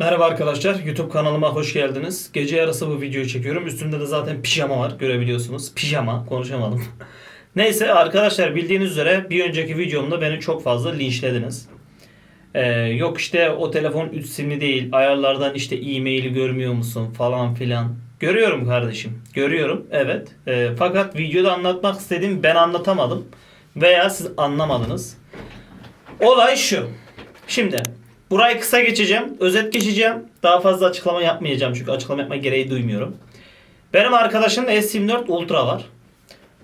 Merhaba arkadaşlar, YouTube kanalıma hoş geldiniz. Gece yarısı bu videoyu çekiyorum. Üstümde de zaten pijama var, görebiliyorsunuz. Pijama, konuşamadım. Neyse arkadaşlar bildiğiniz üzere bir önceki videomda beni çok fazla linçlediniz. Ee, yok işte o telefon 3 simli değil, ayarlardan işte e-maili görmüyor musun falan filan. Görüyorum kardeşim, görüyorum evet. Ee, fakat videoda anlatmak istediğim ben anlatamadım. Veya siz anlamadınız. Olay şu. Şimdi burayı kısa geçeceğim. Özet geçeceğim. Daha fazla açıklama yapmayacağım çünkü açıklama yapma gereği duymuyorum. Benim arkadaşımın S24 Ultra var.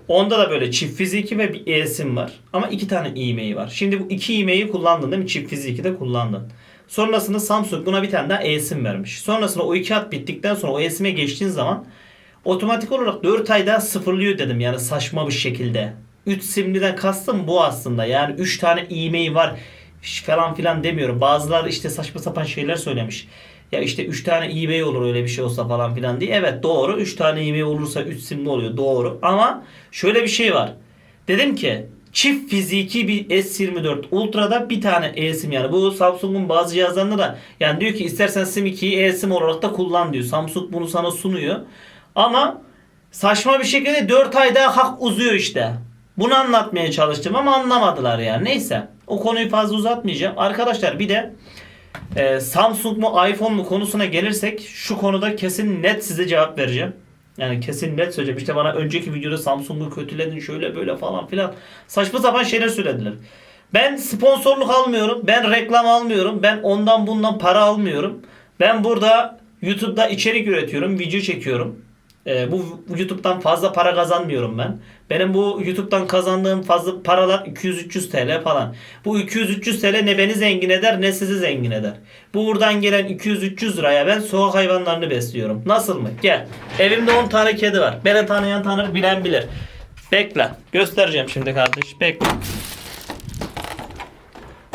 Onda da böyle çift fiziki ve bir eSIM var. Ama iki tane e-mail var. Şimdi bu iki e-mail'i kullandın değil mi? Çift fiziki de kullandın. Sonrasında Samsung buna bir tane daha eSIM vermiş. Sonrasında o iki hat bittikten sonra o eSIM'e geçtiğin zaman otomatik olarak 4 ay daha sıfırlıyor dedim. Yani saçma bir şekilde. 3 simliden kastım bu aslında. Yani 3 tane e-mail var falan filan demiyorum. Bazıları işte saçma sapan şeyler söylemiş. Ya işte 3 tane eBay olur öyle bir şey olsa falan filan diye. Evet doğru. 3 tane eBay olursa 3 simli oluyor. Doğru. Ama şöyle bir şey var. Dedim ki çift fiziki bir S24 Ultra'da bir tane eSIM yani bu Samsung'un bazı cihazlarında da yani diyor ki istersen SIM 2'yi eSIM olarak da kullan diyor. Samsung bunu sana sunuyor. Ama saçma bir şekilde 4 ay daha hak uzuyor işte. Bunu anlatmaya çalıştım ama anlamadılar yani. Neyse. O konuyu fazla uzatmayacağım. Arkadaşlar bir de e, Samsung mu iPhone mu konusuna gelirsek şu konuda kesin net size cevap vereceğim. Yani kesin net söyleyeceğim. İşte bana önceki videoda Samsung'u kötüledin şöyle böyle falan filan. Saçma sapan şeyler söylediler. Ben sponsorluk almıyorum. Ben reklam almıyorum. Ben ondan bundan para almıyorum. Ben burada YouTube'da içerik üretiyorum. Video çekiyorum. Ee, bu YouTube'dan fazla para kazanmıyorum ben. Benim bu YouTube'dan kazandığım fazla paralar 200-300 TL falan. Bu 200-300 TL ne beni zengin eder ne sizi zengin eder. Bu buradan gelen 200-300 liraya ben sokak hayvanlarını besliyorum. Nasıl mı? Gel. Evimde 10 tane kedi var. Beni tanıyan tanır, bilen bilir. Bekle. Göstereceğim şimdi kardeş. Bekle.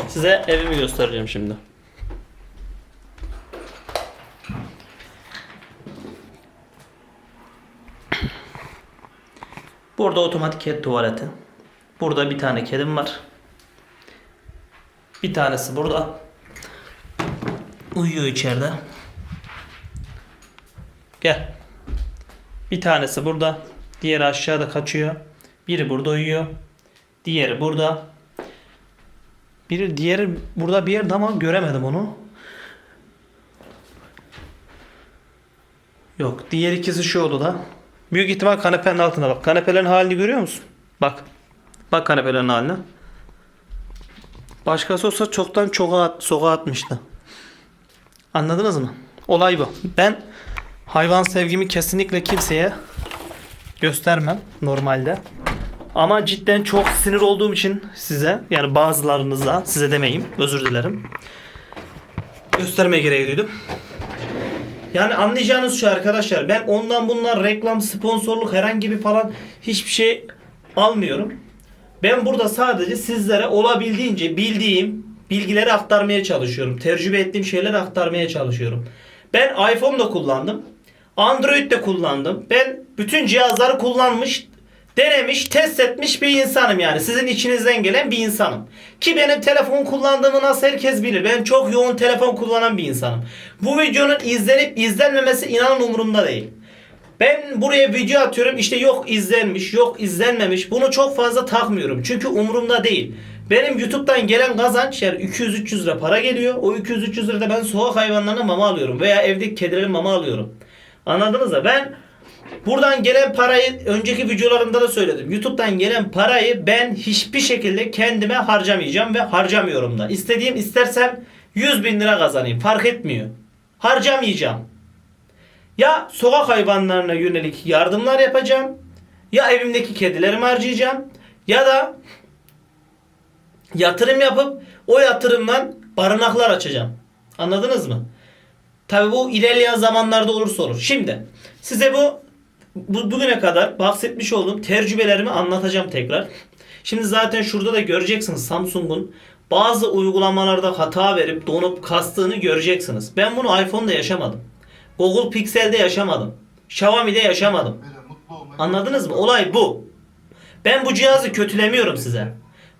Size evimi göstereceğim şimdi. Burada otomatik kedi tuvaleti. Burada bir tane kedim var. Bir tanesi burada. Uyuyor içeride. Gel. Bir tanesi burada. Diğeri aşağıda kaçıyor. Biri burada uyuyor. Diğeri burada. Biri diğeri burada bir yerde ama göremedim onu. Yok. Diğer ikisi şu odada. Büyük ihtimal kanepenin altında bak. Kanepelerin halini görüyor musun? Bak. Bak kanepelerin haline. Başkası olsa çoktan çoğa at, sokağa atmıştı. Anladınız mı? Olay bu. Ben hayvan sevgimi kesinlikle kimseye göstermem normalde. Ama cidden çok sinir olduğum için size yani bazılarınıza size demeyeyim özür dilerim. Göstermeye gereği duydum. Yani anlayacağınız şu arkadaşlar ben ondan bundan reklam, sponsorluk herhangi bir falan hiçbir şey almıyorum. Ben burada sadece sizlere olabildiğince bildiğim bilgileri aktarmaya çalışıyorum. Tecrübe ettiğim şeyleri aktarmaya çalışıyorum. Ben iPhone da kullandım. Android de kullandım. Ben bütün cihazları kullanmış, denemiş, test etmiş bir insanım yani. Sizin içinizden gelen bir insanım. Ki benim telefon kullandığımı nasıl herkes bilir. Ben çok yoğun telefon kullanan bir insanım. Bu videonun izlenip izlenmemesi inanın umurumda değil. Ben buraya video atıyorum işte yok izlenmiş yok izlenmemiş bunu çok fazla takmıyorum çünkü umurumda değil. Benim YouTube'dan gelen kazanç yani 200-300 lira para geliyor. O 200-300 lirada ben sokak hayvanlarına mama alıyorum veya evdeki kedilerin mama alıyorum. Anladınız mı? Ben buradan gelen parayı önceki videolarımda da söyledim. YouTube'dan gelen parayı ben hiçbir şekilde kendime harcamayacağım ve harcamıyorum da. İstediğim istersem 100 bin lira kazanayım fark etmiyor. Harcamayacağım. Ya sokak hayvanlarına yönelik yardımlar yapacağım. Ya evimdeki kedilerimi harcayacağım. Ya da yatırım yapıp o yatırımdan barınaklar açacağım. Anladınız mı? Tabi bu ilerleyen zamanlarda olursa olur. Şimdi size bu, bu bugüne kadar bahsetmiş olduğum tecrübelerimi anlatacağım tekrar. Şimdi zaten şurada da göreceksiniz Samsung'un bazı uygulamalarda hata verip donup kastığını göreceksiniz. Ben bunu iPhone'da yaşamadım. Google Pixel'de yaşamadım. Xiaomi'de yaşamadım. Anladınız mı? Olay bu. Ben bu cihazı kötülemiyorum size.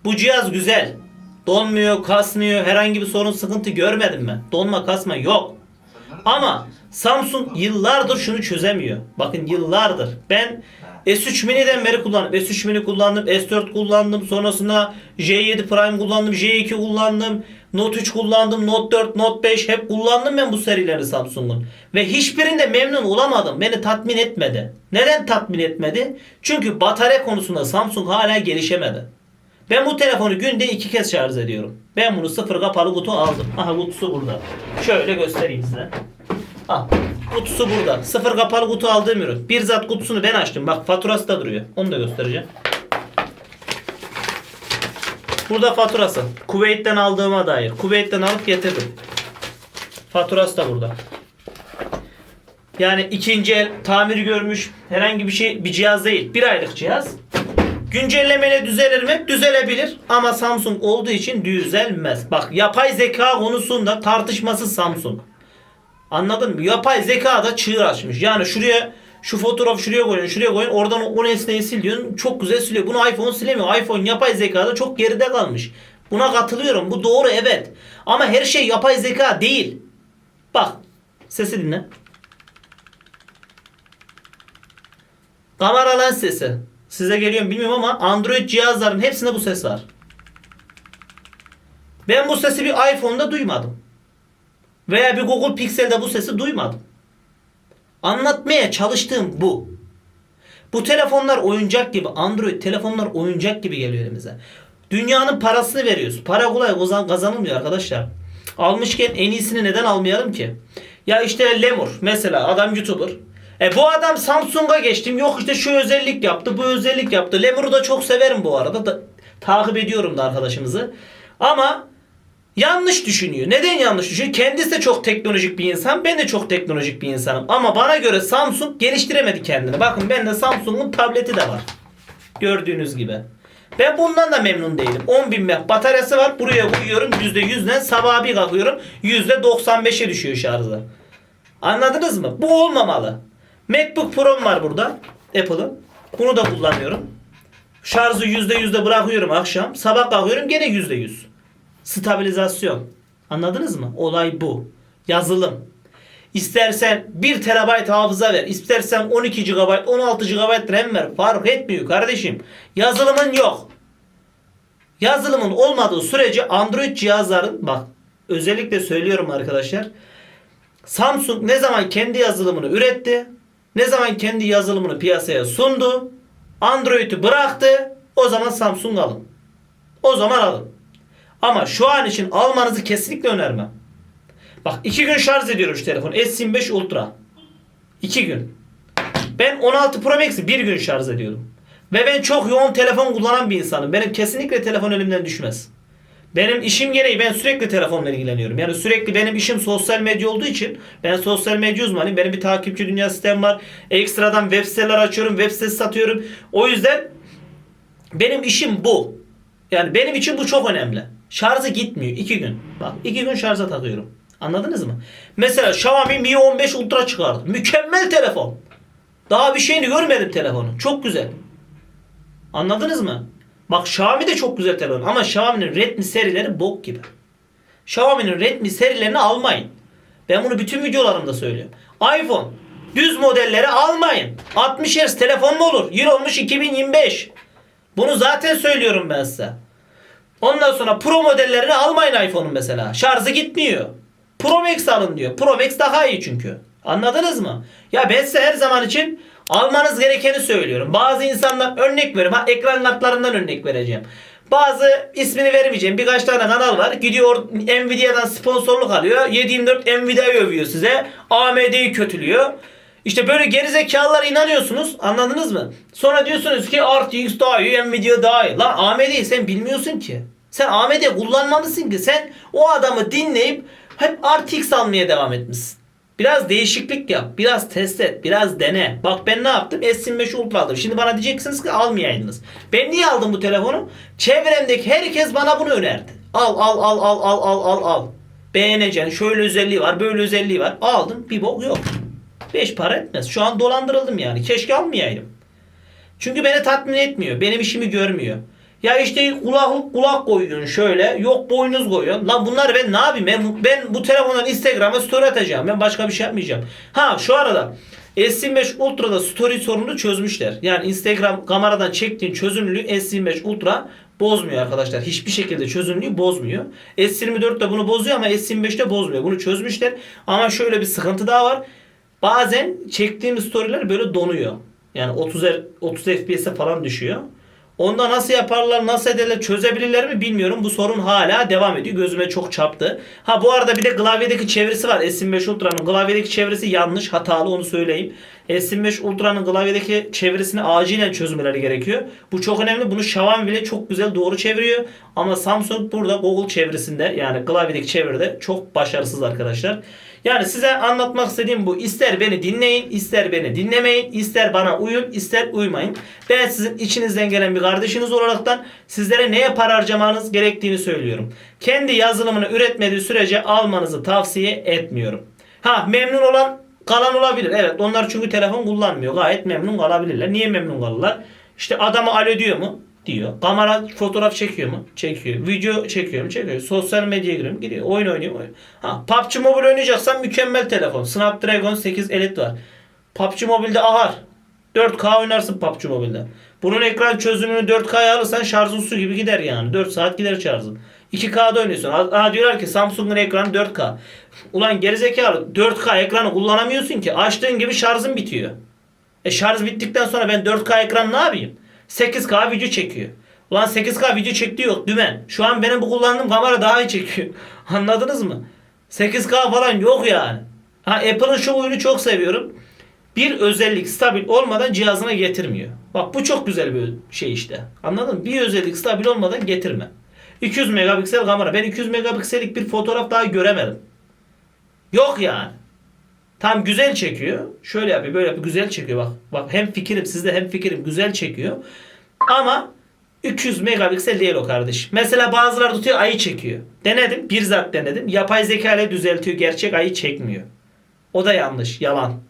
Bu cihaz güzel. Donmuyor, kasmıyor, herhangi bir sorun sıkıntı görmedim ben. Donma kasma yok. Ama Samsung yıllardır şunu çözemiyor. Bakın yıllardır. Ben S3 Mini'den beri kullandım. S3 Mini kullandım. S4 kullandım. Sonrasında J7 Prime kullandım. J2 kullandım. Note 3 kullandım. Note 4, Note 5 hep kullandım ben bu serileri Samsung'un. Ve hiçbirinde memnun olamadım. Beni tatmin etmedi. Neden tatmin etmedi? Çünkü batarya konusunda Samsung hala gelişemedi. Ben bu telefonu günde iki kez şarj ediyorum. Ben bunu sıfır kapalı kutu aldım. Aha kutusu burada. Şöyle göstereyim size. Al. Kutusu burada. Sıfır kapalı kutu aldığım ürün. Bir zat kutusunu ben açtım. Bak faturası da duruyor. Onu da göstereceğim. Burada faturası. Kuveyt'ten aldığıma dair. Kuveyt'ten alıp getirdim. Faturası da burada. Yani ikinci el tamir görmüş herhangi bir şey bir cihaz değil. Bir aylık cihaz. Güncellemeyle düzelir mi? Düzelebilir. Ama Samsung olduğu için düzelmez. Bak yapay zeka konusunda tartışmasız Samsung. Anladın mı? Yapay zeka da çığır açmış. Yani şuraya şu fotoğraf şuraya koyun, şuraya koyun. Oradan o nesneyi sil diyorsun. Çok güzel siliyor. Bunu iPhone silemiyor. iPhone yapay zekada çok geride kalmış. Buna katılıyorum. Bu doğru evet. Ama her şey yapay zeka değil. Bak. Sesi dinle. Kamera lens sesi. Size geliyor mu bilmiyorum ama Android cihazların hepsinde bu ses var. Ben bu sesi bir iPhone'da duymadım. Veya bir Google Pixel'de bu sesi duymadım. Anlatmaya çalıştığım bu. Bu telefonlar oyuncak gibi, Android telefonlar oyuncak gibi geliyor elimize. Dünyanın parasını veriyoruz. Para kolay kazan- kazanılmıyor arkadaşlar. Almışken en iyisini neden almayalım ki? Ya işte Lemur mesela adam YouTuber. E bu adam Samsung'a geçtim. Yok işte şu özellik yaptı, bu özellik yaptı. Lemur'u da çok severim bu arada. Da, takip ediyorum da arkadaşımızı. Ama yanlış düşünüyor. Neden yanlış düşünüyor? Kendisi de çok teknolojik bir insan. Ben de çok teknolojik bir insanım. Ama bana göre Samsung geliştiremedi kendini. Bakın bende Samsung'un tableti de var. Gördüğünüz gibi. Ben bundan da memnun değilim. 10.000 mAh bataryası var. Buraya koyuyorum %100'den sabah bir kalkıyorum %95'e düşüyor şarjı. Anladınız mı? Bu olmamalı. MacBook Pro'm var burada. Apple'ın. Bunu da kullanıyorum. Şarjı %100'de bırakıyorum akşam. Sabah kalkıyorum gene %100. Stabilizasyon. Anladınız mı? Olay bu. Yazılım. İstersen 1 TB hafıza ver. istersen 12 GB, 16 GB RAM ver. Fark etmiyor kardeşim. Yazılımın yok. Yazılımın olmadığı sürece Android cihazların bak özellikle söylüyorum arkadaşlar. Samsung ne zaman kendi yazılımını üretti, ne zaman kendi yazılımını piyasaya sundu, Android'i bıraktı, o zaman Samsung alın. O zaman alın. Ama şu an için almanızı kesinlikle önermem. Bak 2 gün şarj ediyorum şu telefon. S25 Ultra. 2 gün. Ben 16 Pro Max'i 1 gün şarj ediyordum. Ve ben çok yoğun telefon kullanan bir insanım. Benim kesinlikle telefon elimden düşmez. Benim işim gereği ben sürekli telefonla ilgileniyorum. Yani sürekli benim işim sosyal medya olduğu için ben sosyal medya uzmanıyım. Benim bir takipçi dünya sistem var. Ekstradan web siteler açıyorum. Web sitesi satıyorum. O yüzden benim işim bu. Yani benim için bu çok önemli. Şarjı gitmiyor. 2 gün. Bak 2 gün şarja takıyorum. Anladınız mı? Mesela Xiaomi Mi 15 Ultra çıkardı. Mükemmel telefon. Daha bir şeyini görmedim telefonu. Çok güzel. Anladınız mı? Bak Xiaomi de çok güzel telefon ama Xiaomi'nin Redmi serileri bok gibi. Xiaomi'nin Redmi serilerini almayın. Ben bunu bütün videolarımda söylüyorum. iPhone düz modelleri almayın. 60 Hz telefon mu olur? Yıl olmuş 2025. Bunu zaten söylüyorum ben size. Ondan sonra Pro modellerini almayın iPhone'un mesela. Şarjı gitmiyor. Pro Max alın diyor. Pro Max daha iyi çünkü. Anladınız mı? Ya ben size her zaman için almanız gerekeni söylüyorum. Bazı insanlar örnek veriyorum. Ha, ekran kartlarından örnek vereceğim. Bazı ismini vermeyeceğim. Birkaç tane kanal var. Gidiyor Nvidia'dan sponsorluk alıyor. 724 Nvidia'yı övüyor size. AMD'yi kötülüyor. İşte böyle gerizekalılara inanıyorsunuz. Anladınız mı? Sonra diyorsunuz ki RTX daha iyi, Nvidia daha iyi. Lan AMD'yi sen bilmiyorsun ki. Sen AMD kullanmamışsın ki. Sen o adamı dinleyip hep RTX almaya devam etmişsin. Biraz değişiklik yap. Biraz test et. Biraz dene. Bak ben ne yaptım? S25 Ultra aldım. Şimdi bana diyeceksiniz ki almayaydınız. Ben niye aldım bu telefonu? Çevremdeki herkes bana bunu önerdi. Al al al al al al al al. Beğeneceksin. Şöyle özelliği var. Böyle özelliği var. Aldım. Bir bok yok. Beş para etmez. Şu an dolandırıldım yani. Keşke almayaydım. Çünkü beni tatmin etmiyor. Benim işimi görmüyor. Ya işte kulak kulak koyuyorsun şöyle. Yok boynuz koyuyorsun. Lan bunları ben ne yapayım? Ben, ben bu telefondan Instagram'a story atacağım. Ben başka bir şey yapmayacağım. Ha şu arada S25 Ultra'da story sorununu çözmüşler. Yani Instagram kameradan çektiğin çözünürlüğü S25 Ultra bozmuyor arkadaşlar. Hiçbir şekilde çözünürlüğü bozmuyor. S24 de bunu bozuyor ama S25'te bozmuyor. Bunu çözmüşler. Ama şöyle bir sıkıntı daha var. Bazen çektiğim storyler böyle donuyor. Yani 30 er- 30 FPS'e falan düşüyor. Onda nasıl yaparlar, nasıl ederler, çözebilirler mi bilmiyorum. Bu sorun hala devam ediyor. Gözüme çok çarptı. Ha bu arada bir de klavyedeki çevirisi var. S25 Ultra'nın klavyedeki çevirisi yanlış, hatalı onu söyleyeyim. S25 Ultra'nın klavyedeki çevirisini acilen çözmeleri gerekiyor. Bu çok önemli. Bunu Xiaomi bile çok güzel doğru çeviriyor. Ama Samsung burada Google çevirisinde yani klavyedeki çeviride çok başarısız arkadaşlar. Yani size anlatmak istediğim bu. İster beni dinleyin, ister beni dinlemeyin, ister bana uyun, ister uymayın. Ben sizin içinizden gelen bir kardeşiniz olaraktan sizlere neye para harcamanız gerektiğini söylüyorum. Kendi yazılımını üretmediği sürece almanızı tavsiye etmiyorum. Ha memnun olan kalan olabilir. Evet onlar çünkü telefon kullanmıyor. Gayet memnun kalabilirler. Niye memnun kalırlar? İşte adamı alo diyor mu? Diyor. Kamera fotoğraf çekiyor mu? Çekiyor. Video çekiyor mu? Çekiyor. Sosyal medyaya giriyor mu? Giriyor. Oyun oynuyor? Oynuyor. Ha, PUBG Mobile oynayacaksan mükemmel telefon. Snapdragon 8 Elite var. PUBG Mobile'de ahar. 4K oynarsın PUBG Mobile'de. Bunun ekran çözünürlüğünü 4K'ya alırsan şarjın su gibi gider yani. 4 saat gider şarjın. 2K'da oynuyorsun. Aa, diyorlar ki Samsung'un ekranı 4K. Ulan gerizekalı 4K ekranı kullanamıyorsun ki. Açtığın gibi şarjın bitiyor. E şarj bittikten sonra ben 4K ekran ne yapayım? 8K video çekiyor. Ulan 8K video çektiği yok dümen. Şu an benim bu kullandığım kamera daha iyi çekiyor. Anladınız mı? 8K falan yok yani. Ha Apple'ın şu oyunu çok seviyorum. Bir özellik stabil olmadan cihazına getirmiyor. Bak bu çok güzel bir şey işte. Anladın mı? Bir özellik stabil olmadan getirme. 200 megapiksel kamera. Ben 200 megapiksellik bir fotoğraf daha göremedim. Yok yani. Tam güzel çekiyor. Şöyle yapıyor, böyle yapıyor. Güzel çekiyor bak. Bak hem fikrim sizde hem fikrim güzel çekiyor. Ama 200 megapiksel değil o kardeş. Mesela bazıları tutuyor ayı çekiyor. Denedim. Bir zat denedim. Yapay zeka ile düzeltiyor. Gerçek ayı çekmiyor. O da yanlış. Yalan.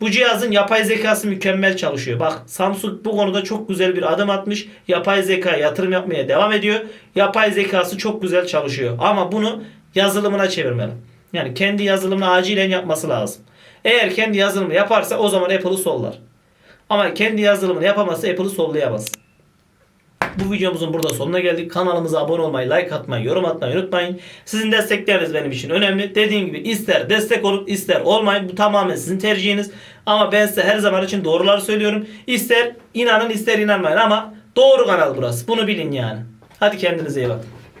Bu cihazın yapay zekası mükemmel çalışıyor. Bak Samsung bu konuda çok güzel bir adım atmış. Yapay zeka yatırım yapmaya devam ediyor. Yapay zekası çok güzel çalışıyor. Ama bunu yazılımına çevirmeli. Yani kendi yazılımını acilen yapması lazım. Eğer kendi yazılımını yaparsa o zaman Apple'ı sollar. Ama kendi yazılımını yapamazsa Apple'ı sollayamaz. Bu videomuzun burada sonuna geldik. Kanalımıza abone olmayı, like atmayı, yorum atmayı unutmayın. Sizin destekleriniz benim için önemli. Dediğim gibi ister destek olup ister olmayın. Bu tamamen sizin tercihiniz. Ama ben size her zaman için doğruları söylüyorum. İster inanın ister inanmayın ama doğru kanal burası. Bunu bilin yani. Hadi kendinize iyi bakın.